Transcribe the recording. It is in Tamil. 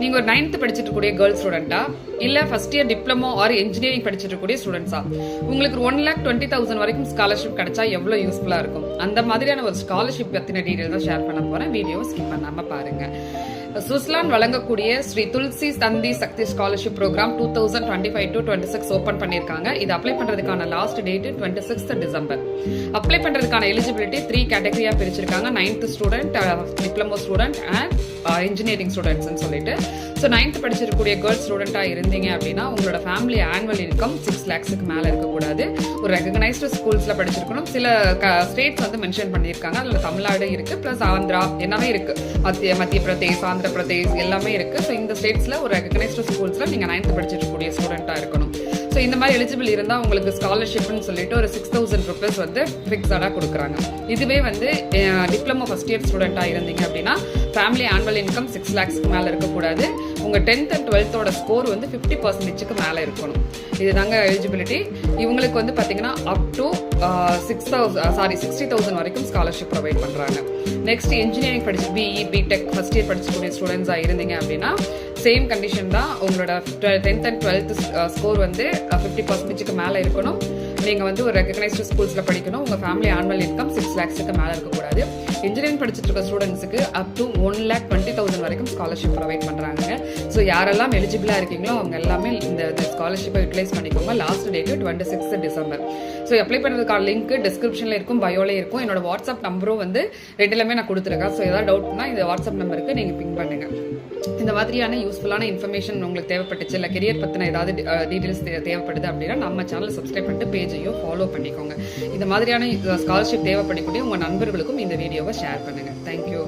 நீங்க ஒரு நைன்த் படிச்சிட்டு இருக்கக்கூடிய கேர்ள் ஸ்டூடெண்டா இல்ல first year diploma or engineering படிச்சிட்டு இருக்கக்கூடிய ஸ்டூடெண்ட்ஸா உங்களுக்கு ஒன் லேக் டுவெண்ட்டி தௌசண்ட் வரைக்கும் ஸ்காலர்ஷிப் கிடைச்சா எவ்வளவு யூஸ்ஃபுல்லா இருக்கும்? அந்த மாதிரியான ஒரு ஸ்காலர்ஷிப் பத்தின டீடைல் தான் ஷேர் பண்ண போறேன். வீடியோ ஸ்கிப் பண்ணாம பாருங்க. சுவிஸ்லாந்து வழங்கக்கூடிய Shri Tulsi Tanti Shakti scholarship programme two thousand twenty five to twenty six open பண்ணியிருக்காங்க. இது அப்ளை பண்றதுக்கான last date twenty sixth December apply பண்றதுக்கான எலிஜிபிலிட்டி த்ரீ கேட்டகரியா பிரிச்சிருக்காங்க. Ninth student diploma student and engineering ஸ்டூடெண்ட்ஸ்னு சொல்லிட்டு. ஸோ நைன்த் படிச்சிருக்கக்கூடிய கேர்ள்ஸ் ஸ்டூடெண்ட்டாக இருந்தீங்க அப்படின்னா உங்களோட ஃபேமிலி ஆனுவல் இன்கம் சிக்ஸ் லேக்ஸுக்கு மேலே இருக்கக்கூடாது. ஒரு ரெகனைஸ்டு ஸ்கூல்ஸில் படிச்சிருக்கணும். சில க ஸ்டேட்ஸ் வந்து மென்ஷன் பண்ணியிருக்காங்க. அதில் தமிழ்நாடு இருக்குது ப்ளஸ் ஆந்திரா எல்லாமே இருக்குது மத்திய மத்திய பிரதேஷ் ஆந்திர பிரதேஷ் எல்லாமே இருக்குது ஸோ இந்த ஸ்டேட்ஸில் ஒரு ரெகனைஸ்டு ஸ்கூல்ஸில் நீங்கள் நைன்த் படிச்சிருக்கக்கூடிய ஸ்டூடெண்ட்டாக இருக்கணும். ஸோ இந்த மாதிரி எலிஜிபிள் இருந்தால் உங்களுக்கு ஸ்காலர்ஷிப்னு சொல்லிட்டு ஒரு சிக்ஸ் தௌசண்ட் ருபீஸ் வந்து ஃபிக்ஸடாக கொடுக்குறாங்க. இதுவே வந்து டிப்ளமோ ஃபஸ்ட் இயர் ஸ்டூடெண்ட்டாக இருந்தீங்க அப்படின்னா ஃபேமிலி ஆனுவல் இன்கம் சிக்ஸ் லேக்ஸ்க்கு மேலே இருக்கக்கூடாது. உங்கள் டென்த் அண்ட் டுவெல்த்தோட ஸ்கோர் வந்து ஃபிஃப்டி பர்சன்டேஜுக்கு மேலே இருக்கணும். இதுதாங்க எலிஜிபிலிட்டி இவங்களுக்கு வந்து பார்த்தீங்கன்னா up to six thousand sorry sixty thousand வரைக்கும் ஸ்காலர்ஷிப் ப்ரொவைட் பண்ணுறாங்க நெக்ஸ்ட் இன்ஜினியரிங் படிச்சு பிஇ பிடெக் ஃபஸ்ட் இயர் படிச்சக்கூடிய ஸ்டூடெண்ட்ஸாக இருந்தீங்க அப்படின்னா சேம் கண்டிஷன் தான் உங்களோட டென்த் அண்ட் டுவெல்த் ஸ்கோர் வந்து ஃபிஃப்டி பர்சன்டேஜுக்கு மேலே இருக்கணும். நீங்கள் வந்து ஒரு ரெகனைஸ்டு ஸ்கூல்ஸில் படிக்கணும். உங்கள் ஃபேமிலி ஆனுவல் இன்கம் சிக்ஸ் லேக்ஸுக்கு மேலே இருக்கக்கூடாது. இன்ஜினியரிங் படிச்சுட்டு இருக்க ஸ்டூடெண்ட்ஸுக்கு up to one lakh twenty thousand வரைக்கும் ஸ்காலர்ஷிப் ப்ரொவைட் பண்ணுறாங்க ஸோ யாரெல்லாம் எலிஜிபிளாக இருக்கீங்களோ அவங்க எல்லாமே இந்த ஸ்காலர்ஷிப்பை யூட்டிலைஸ் பண்ணிக்கோங்க. Last date twenty six December so apply பண்ணுறதுக்கான லிங்க் டிஸ்கிரிப்ஷனில் இருக்கும் பயோலே இருக்கும். என்னோட வாட்ஸ்அப் நம்பரும் வந்து ரெண்டுலமே நான் கொடுத்துருக்கேன். ஸோ ஏதாவது டவுட்னா இந்த வாட்ஸ்அப் நம்பருக்கு நீங்கள் பிங் பண்ணுங்கள் இந்த மாதிரியான யூஸ்ஃபுல்லான இன்ஃபர்மேஷன் உங்களுக்கு தேவைப்பட்டுச்சு இல்லை கெரியர் பற்றின ஏதாவது டீட்டெயில்ஸ் தேவைப்படுது அப்படின்னா நம்ம சேனலை சப்ஸ்கிரைப் பண்ணிட்டு பேஜையும் ஃபாலோ பண்ணிக்கோங்க. இந்த மாதிரியான ஸ்காலர்ஷிப் தேவைப்படக்கூடிய உங்கள் நண்பர்களுக்கும் இந்த வீடியோவை ஷேர் பண்ணுங்கள் தேங்க்யூ